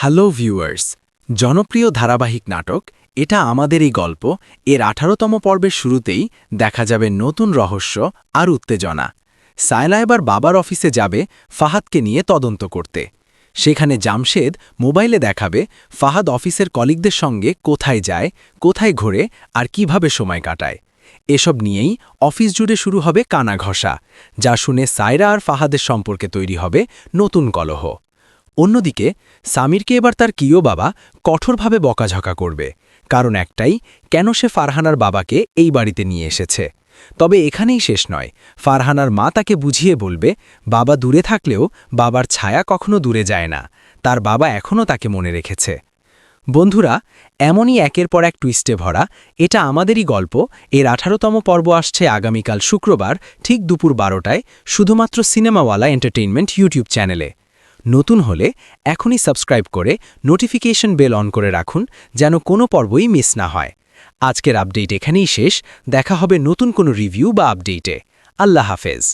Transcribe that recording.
Hello viewers, জনপ্রিয় ধারাবাহিক নাটক, এটা আমাদেরই গল্প। এর আঠারোতম পর্বের শুরুতেই দেখা যাবে নতুন রহস্য আর উত্তেজনা। সায়লা এবার বাবার অফিসে যাবে ফাহাদকে নিয়ে তদন্ত করতে। সেখানে জামশেদ মোবাইলে দেখাবে ফাহাদ অফিসের কলিগদের সঙ্গে কোথায় যায়, কোথায় ঘোরে আর কীভাবে সময় কাটায়। এসব নিয়েই অফিস জুড়ে শুরু হবে কানা ঘষা যা শুনে সায়রা আর ফাহাদের সম্পর্কে তৈরি হবে নতুন কলহ। অন্যদিকে, সামিরকে এবার তার কিয় বাবা কঠোরভাবে বকাঝকা করবে। কারণ একটাই, কেন সে ফারহানার বাবাকে এই বাড়িতে নিয়ে এসেছে? তবে এখানেই শেষ নয়। ফারহানার মা তাকে বুঝিয়ে বলবে, বাবা দূরে থাকলেও বাবার ছায়া কখনো দূরে যায় না। তার বাবা এখনও তাকে মনে রেখেছে। বন্ধুরা, এমনই একের পর এক টুইস্টে ভরা এটা আমাদেরই গল্প। এর আঠারোতম পর্ব আসছে আগামীকাল শুক্রবার, ঠিক দুপুর বারোটায়, শুধুমাত্র সিনেমাওয়ালা এন্টারটেইনমেন্ট ইউটিউব চ্যানেলে। নতুন হলে এখনই সাবস্ক্রাইব করে নোটিফিকেশন বেল অন করে রাখুন যেন কোনো পর্বই মিস না হয়। আজকের আপডেট এখানেই শেষ। দেখা হবে নতুন কোনো রিভিউ বা আপডেটে। আল্লাহ হাফেজ।